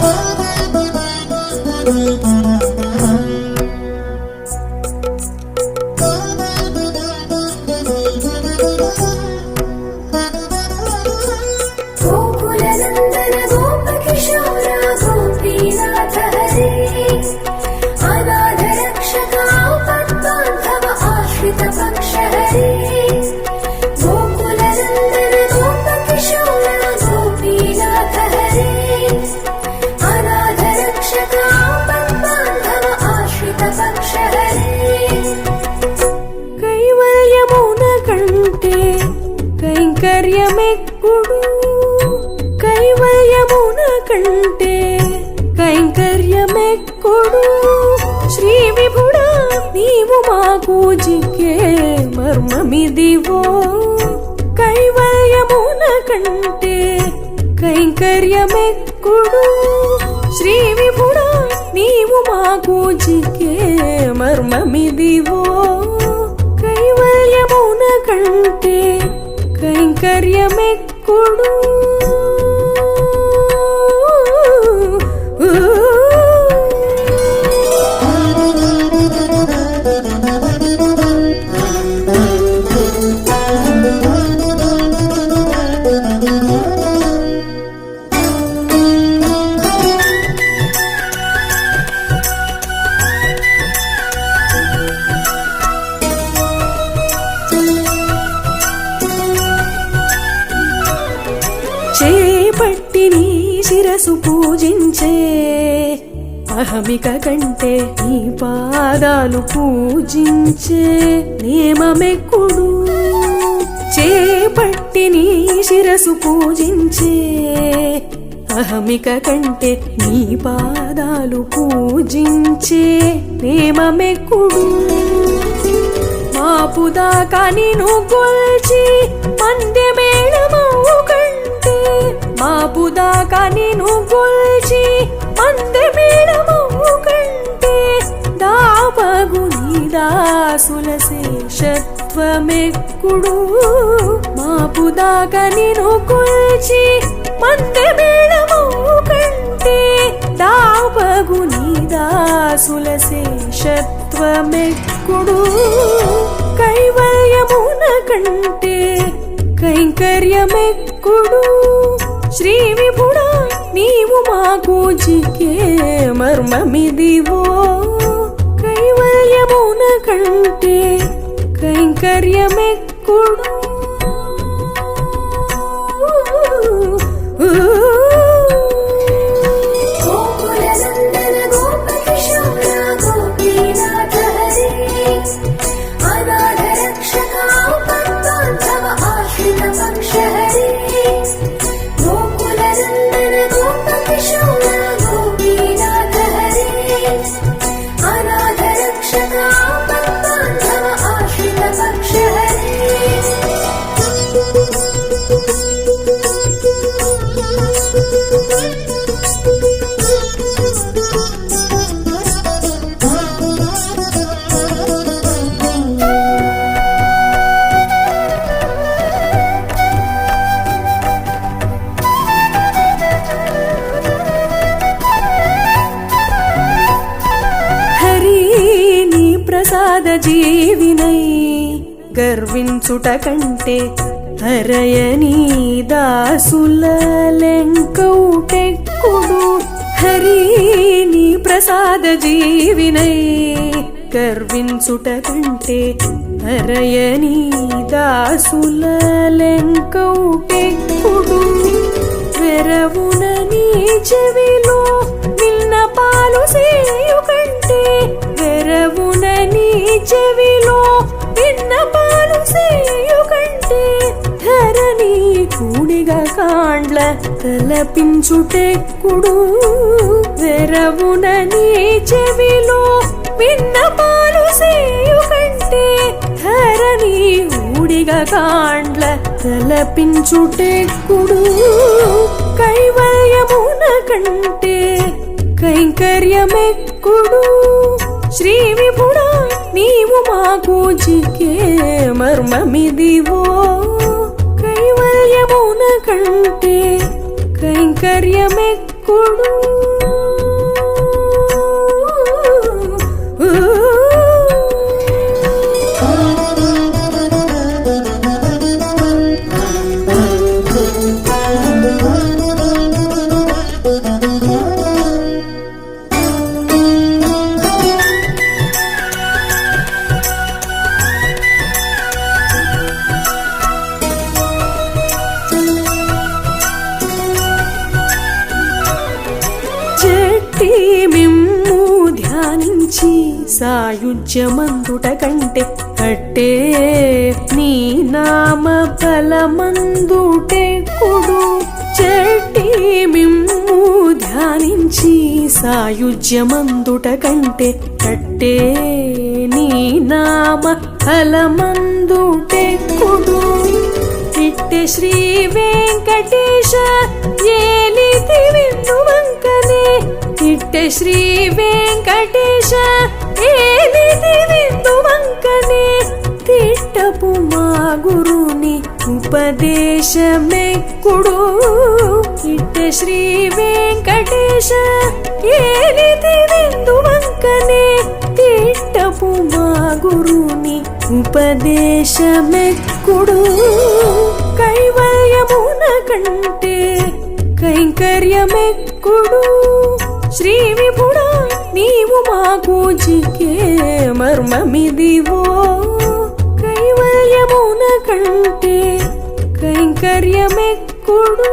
Thank you. కైంకర్యమెక్కుడు కైవల్యమున కంటే కైంకర్యమెక్కుడు శ్రీ విభుడా నీవు మాకు జిక్కే మర్మమిదివో కైవల్యమున కంటే కైంకర్యమెక్కుడు శ్రీ విభుడా నీవు మాకు జిక్కే మర్మమిదివో సౌకర్యమెక్కుడు శిరసు పూజించే అహమిక కంటే నీ పాదాలు పూజించే నియమమెక్కుడు. చేపట్టి నీ శిరసు పూజించే అహమిక కంటే నీ పాదాలు పూజించే నియమమెక్కుడు. మాపుదాకా నిన్ను కొల్చి మందె మాపుదాకా నిన్ను కొల్చి మందె మేళమవు కంటే దాపగు నీ దాసుల శేషత్వమెక్కుడు. మాపుదాకా నిన్ను కొల్చి మందె మేళమవు కంటే దాపగు నీ దాసుల శేషత్వమెక్కుడు. కైవల్యమున కంటే కైంకర్యమెక్కుడు. శ్రీ విభుడా నీవు మాకు జికే మర్మమిదివో. కైవల్యమున కంటే కైంకర్యమెక్కుడు. జీవినై గర్వించుట కంటే హరయని దాసులెంకౌటెక్కుడు హరిని ప్రసాద జీవినై గర్వించుట కంటే హరయని దాసులెంకౌటెక్కుడు వెరవున నీ చెవిలో నిన్న పాలు సేయు కంటే వెరవున నీ చెవిలో విన్నపాలు కంటే ధరణి కూడిగా కాండ్ల తలపించుటెక్కుడు వెరవున నీ చెవిలో విన్నపాలు కంటే ధరణి ఊడిగా కాండ్ల తలపించుటెక్కుడు కైవల్యమున కంటే కైంకర్యమెక్కుడు మాకు జికే మర్మమిదివో? కైవల్యమున కంటే కైంకర్యమెక్కుడు ధ్యానించి సాయుజ్యమందుట కంటే అట్టే నీ నామ బలమందుటే కుడు చెట్టి మిమ్ము ధ్యానించి సాయుజ్యమందుట కంటే కట్టే నీ నామ ఫలమందుటే కుడు. ఇట్టే శ్రీ వెంకటేశ ఏలితి విందువంకనే ఇట్టే శ్రీ వెంకటేశ ఏలితి విందువంకనే తిట్టపు మా గురుని ఉపదేశమెక్కుడు. ఇట్ట శ్రీ వెంకటేశ ఏలితి విందువంకనే తిట్టపు మా గురుని ఉపదేశమెక్కుడు. కైవల్యమున కంటే కైంకర్యమెక్కుడు. శ్రీ విభుడా నీవు మాకు చికే మర్మమిదివో. కైవల్యమున కంటే కైంకర్యమెక్కుడు